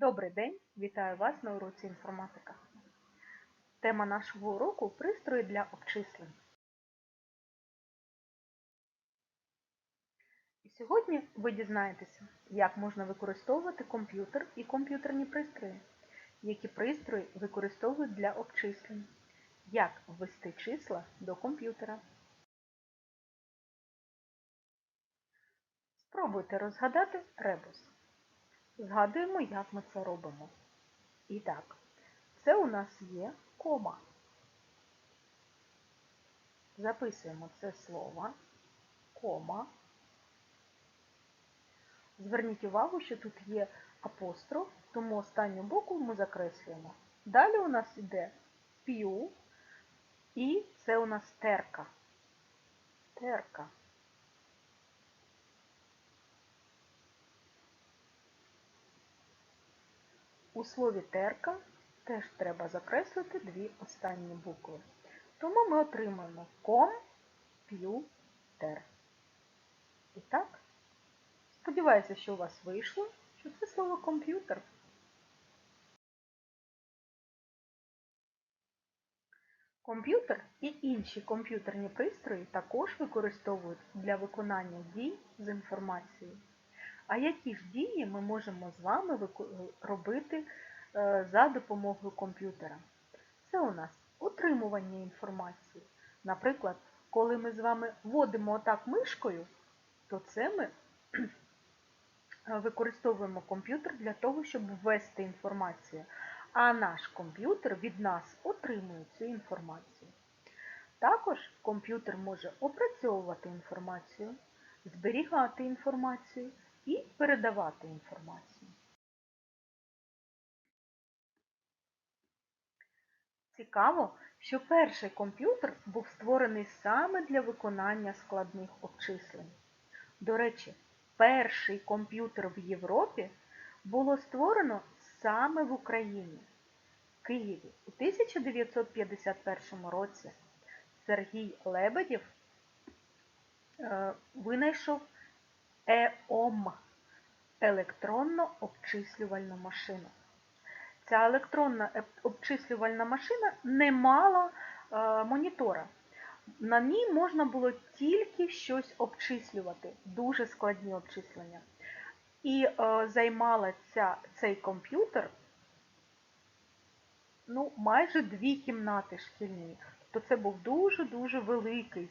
Добрий день! Вітаю вас на уроці інформатика. Тема нашого уроку пристрої для обчислень. І сьогодні ви дізнаєтеся, як можна використовувати комп'ютер і комп'ютерні пристрої, які пристрої використовують для обчислень, як ввести числа до комп'ютера. Спробуйте розгадати ребус. Згадуємо, як ми це робимо. І так, це у нас є кома. Записуємо це слово кома. Зверніть увагу, що тут є апостроф, тому останню букву ми закреслюємо. Далі у нас йде п'ю, і це у нас терка. Терка. У слові терка теж треба закреслити дві останні букви. Тому ми отримаємо ком, п'ю. І так, сподіваюся, що у вас вийшло, що це слово комп'ютер. Комп'ютер і інші комп'ютерні пристрої також використовують для виконання дій з інформацією. А які ж дії ми можемо з вами робити е, за допомогою комп'ютера? Це у нас утримування інформації. Наприклад, коли ми з вами вводимо отак мишкою, то це ми використовуємо комп'ютер для того, щоб ввести інформацію. А наш комп'ютер від нас отримує цю інформацію. Також комп'ютер може опрацьовувати інформацію, зберігати інформацію і передавати інформацію. Цікаво, що перший комп'ютер був створений саме для виконання складних обчислень. До речі, перший комп'ютер в Європі було створено саме в Україні, Києві у 1951 році. Сергій Лебедєв е, винайшов ЕОМ електронно обчислювальну машину. Ця електронна обчислювальна машина не мала е, монітора. На ній можна було тільки щось обчислювати, дуже складні обчислення. І е, займала ця, цей комп'ютер ну, майже дві кімнати шкільні. Тобто це був дуже-дуже великий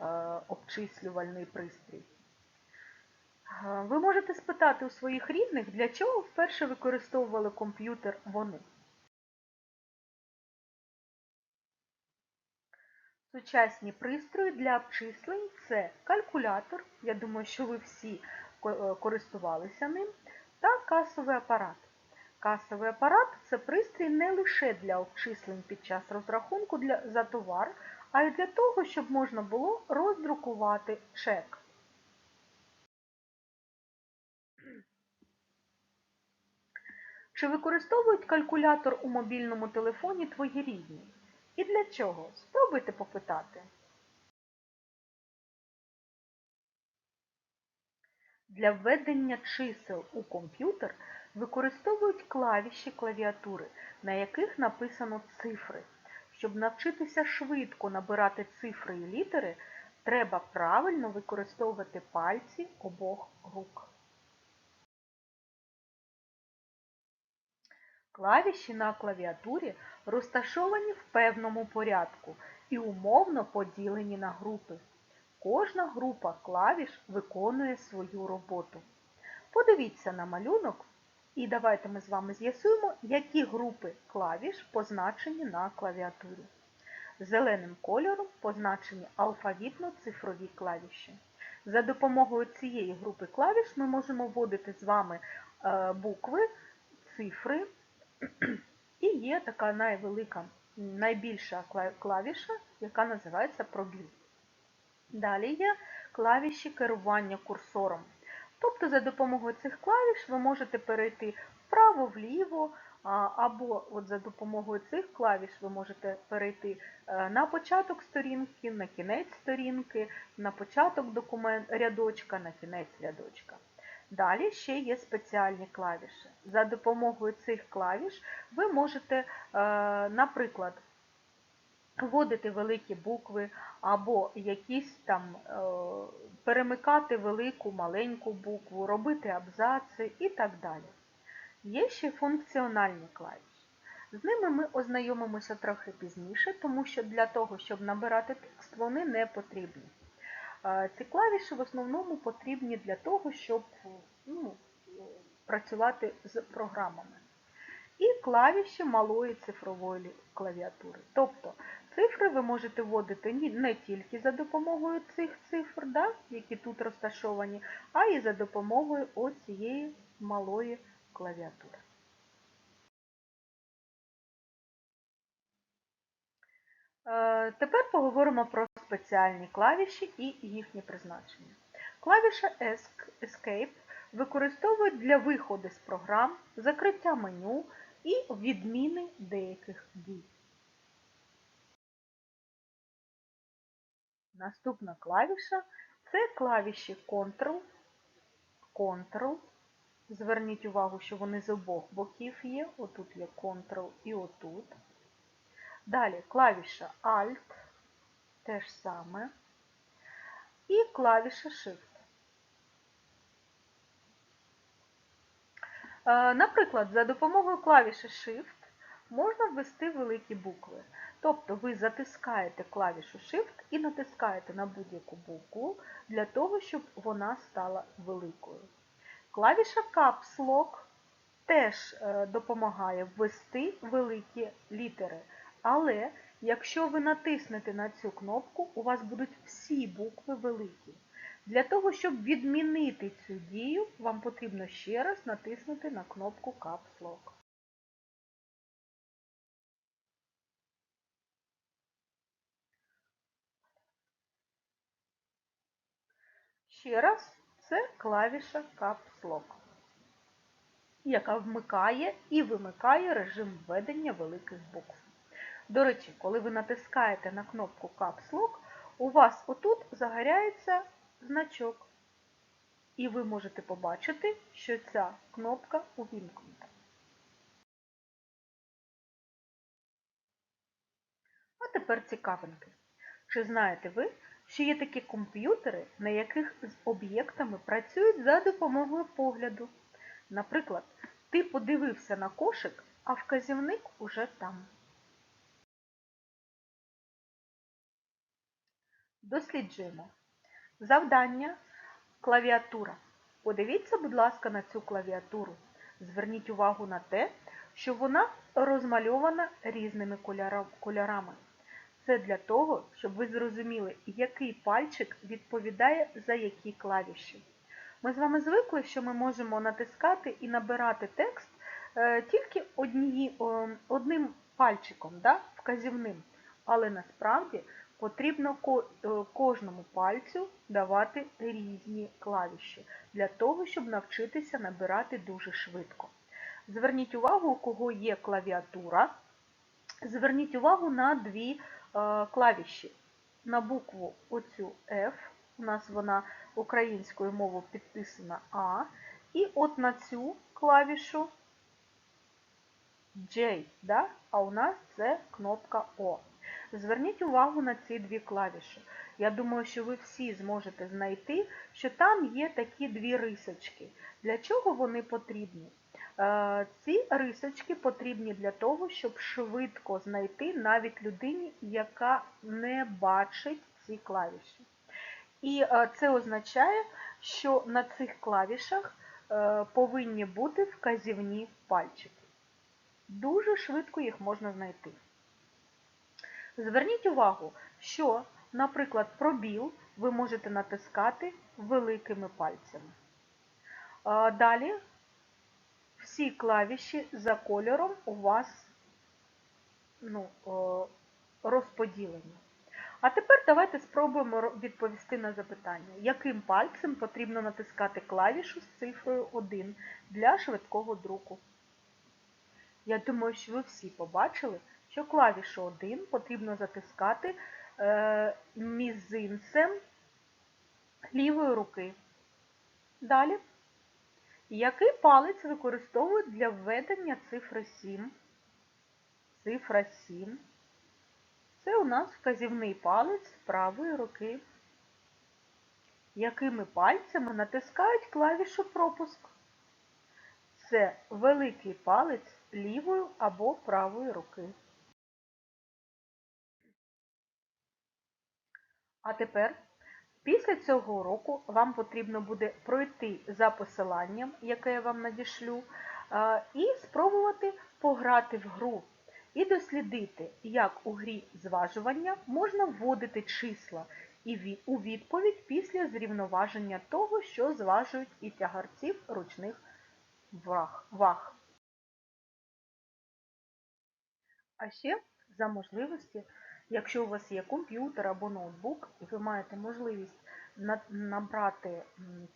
е, обчислювальний пристрій. Ви можете спитати у своїх рідних, для чого вперше використовували комп'ютер вони. Сучасні пристрої для обчислень це калькулятор, я думаю, що ви всі е, користувалися ним, та касовий апарат. Касовий апарат це пристрій не лише для обчислень під час розрахунку за товар, а й для того, щоб можна було роздрукувати чек. Чи використовують калькулятор у мобільному телефоні твої рідні? І для чого? Спробуйте попитати. Для введення чисел у комп'ютер використовують клавіші клавіатури, на яких написано цифри. Щоб навчитися швидко набирати цифри і літери, треба правильно використовувати пальці обох рук. Клавіші на клавіатурі розташовані в певному порядку і умовно поділені на групи. Кожна група клавіш виконує свою роботу. Подивіться на малюнок і давайте ми з вами з'ясуємо, які групи клавіш позначені на клавіатурі. Зеленим кольором позначені алфавітно-цифрові клавіші. За допомогою цієї групи клавіш ми можемо вводити з вами е, букви, цифри. І є така найвелика, найбільша клавіша, яка називається пробіл. Далі є клавіші керування курсором. Тобто за допомогою цих клавіш ви можете перейти вправо-вліво, або от за допомогою цих клавіш ви можете перейти е, на початок сторінки, на кінець сторінки, на початок рядочка, на кінець рядочка. Далі ще є спеціальні клавіші. За допомогою цих клавіш ви можете, е, наприклад, вводити великі букви або якісь там е, перемикати велику, маленьку букву, робити абзаци і так далі. Є ще функціональні клавіші. З ними ми ознайомимося трохи пізніше, тому що для того, щоб набирати текст, вони не потрібні. Ці клавіші в основному потрібні для того, щоб ну, працювати з програмами. І клавіші малої цифрової клавіатури. Тобто цифри ви можете вводити не тільки за допомогою цих цифр, да, які тут розташовані, а й за допомогою оцієї малої клавіатури. Тепер поговоримо про спеціальні клавіші і їхнє призначення. Клавіша Escape використовують для виходу з програм, закриття меню і відміни деяких дій. Наступна клавіша це клавіші Ctrl, Ctrl. Зверніть увагу, що вони з обох боків є. Отут є Ctrl і отут. Далі клавіша Alt, те ж саме. І клавіша Shift. Е, Наприклад, за допомогою клавіші Shift можна ввести великі букви. Тобто ви затискаєте клавішу Shift і натискаєте на будь-яку букву для того, щоб вона стала великою. Клавіша Caps Lock теж е, допомагає ввести великі літери. Але якщо ви натиснете на цю кнопку, у вас будуть всі букви великі. Для того, щоб відмінити цю дію, вам потрібно ще раз натиснути на кнопку Caps Lock. Ще раз, це клавіша Caps Lock, яка вмикає і вимикає режим введення великих букв. До речі, коли ви натискаєте на кнопку Caps Lock, у вас отут загоряється значок. І ви можете побачити, що ця кнопка увімкнута. А тепер цікавинки. Чи знаєте ви, що є такі комп'ютери, на яких з об'єктами працюють за допомогою погляду? Наприклад, ти подивився на кошик, а вказівник уже там. Досліджуємо. Завдання клавіатура. Подивіться, будь ласка, на цю клавіатуру. Зверніть увагу на те, що вона розмальована різними кольорами. Це для того, щоб ви зрозуміли, який пальчик відповідає за які клавіші. Ми з вами звикли, що ми можемо натискати і набирати текст е, тільки одні, одним пальчиком, да, вказівним. Але насправді потрібно е, кожному пальцю давати різні клавіші для того, щоб навчитися набирати дуже швидко. Зверніть увагу, у кого є клавіатура. Зверніть увагу на дві е, клавіші. На букву оцю F, у нас вона українською мовою підписана А, і от на цю клавішу J, да? а у нас це кнопка О. Зверніть увагу на ці дві клавіші. Я думаю, що ви всі зможете знайти, що там є такі дві рисочки. Для чого вони потрібні? Е, Ці рисочки потрібні для того, щоб швидко знайти навіть людині, яка не бачить ці клавіші. І е, це означає, що на цих клавішах е, повинні бути вказівні пальчики. Дуже швидко їх можна знайти. Зверніть увагу, що, наприклад, пробіл ви можете натискати великими пальцями. Далі всі клавіші за кольором у вас ну, розподілені. А тепер давайте спробуємо відповісти на запитання, яким пальцем потрібно натискати клавішу з цифрою 1 для швидкого друку. Я думаю, що ви всі побачили, що клавішу 1 потрібно затискати е, мізинцем лівої руки. Далі Який палець використовують для введення цифри 7? Цифра 7. Це у нас вказівний палець правої руки. Якими пальцями натискають клавішу пропуск? Це великий палець лівої або правої руки. А тепер, після цього уроку, вам потрібно буде пройти за посиланням, яке я вам надішлю, і спробувати пограти в гру і дослідити, як у грі зважування можна вводити числа у відповідь після зрівноваження того, що зважують і тягарців ручних ваг. А ще за можливості, якщо у вас є комп'ютер або ноутбук, і ви маєте можливість набрати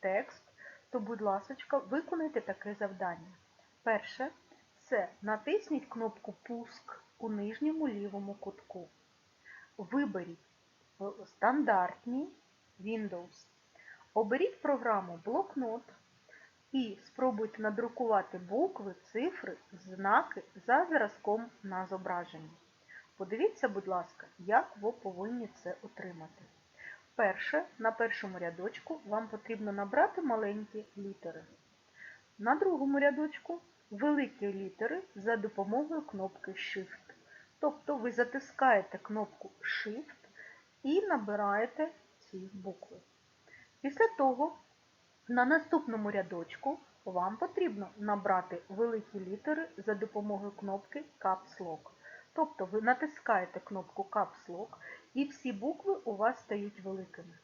текст, то, будь ласка, виконайте таке завдання. Перше це натисніть кнопку Пуск у нижньому лівому кутку. Виберіть стандартні Windows. Оберіть програму Блокнот і спробуйте надрукувати букви, цифри, знаки за зразком на зображенні. Подивіться, будь ласка, як ви повинні це отримати. Перше, на першому рядочку вам потрібно набрати маленькі літери. На другому рядочку великі літери за допомогою кнопки Shift. Тобто ви затискаєте кнопку Shift і набираєте ці букви. Після того на наступному рядочку вам потрібно набрати великі літери за допомогою кнопки Caps Lock. Тобто ви натискаєте кнопку Caps Lock і всі букви у вас стають великими.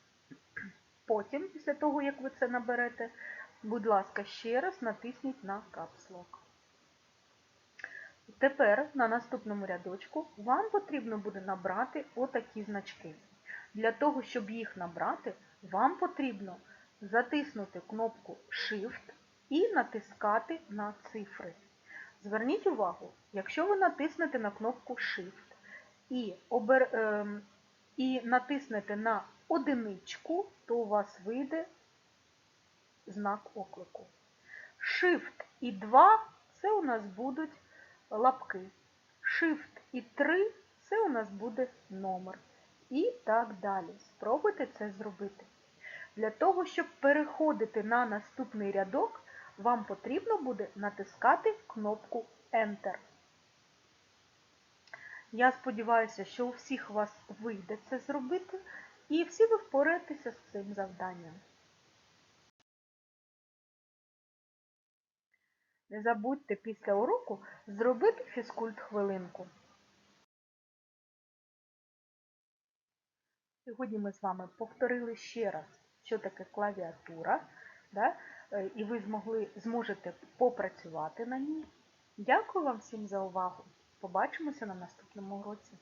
Потім, після того, як ви це наберете, будь ласка, ще раз натисніть на Caps Lock. Тепер на наступному рядочку вам потрібно буде набрати отакі значки. Для того, щоб їх набрати, вам потрібно затиснути кнопку Shift і натискати на цифри. Зверніть увагу, якщо ви натиснете на кнопку Shift і обер... е... і натиснете на одиничку, то у вас вийде знак оклику. Shift і 2 це у нас будуть лапки. Shift і 3 це у нас буде номер. І так далі. Спробуйте це зробити. Для того, щоб переходити на наступний рядок, вам потрібно буде натискати кнопку Enter. Я сподіваюся, що у всіх вас вийде це зробити, і всі ви впораєтеся з цим завданням. Не забудьте після уроку зробити фізкульт хвилинку. Сьогодні ми з вами повторили ще раз, що таке клавіатура, да? Е, і ви змогли, зможете попрацювати на ній. Дякую вам всім за увагу! Побачимося на наступному уроці.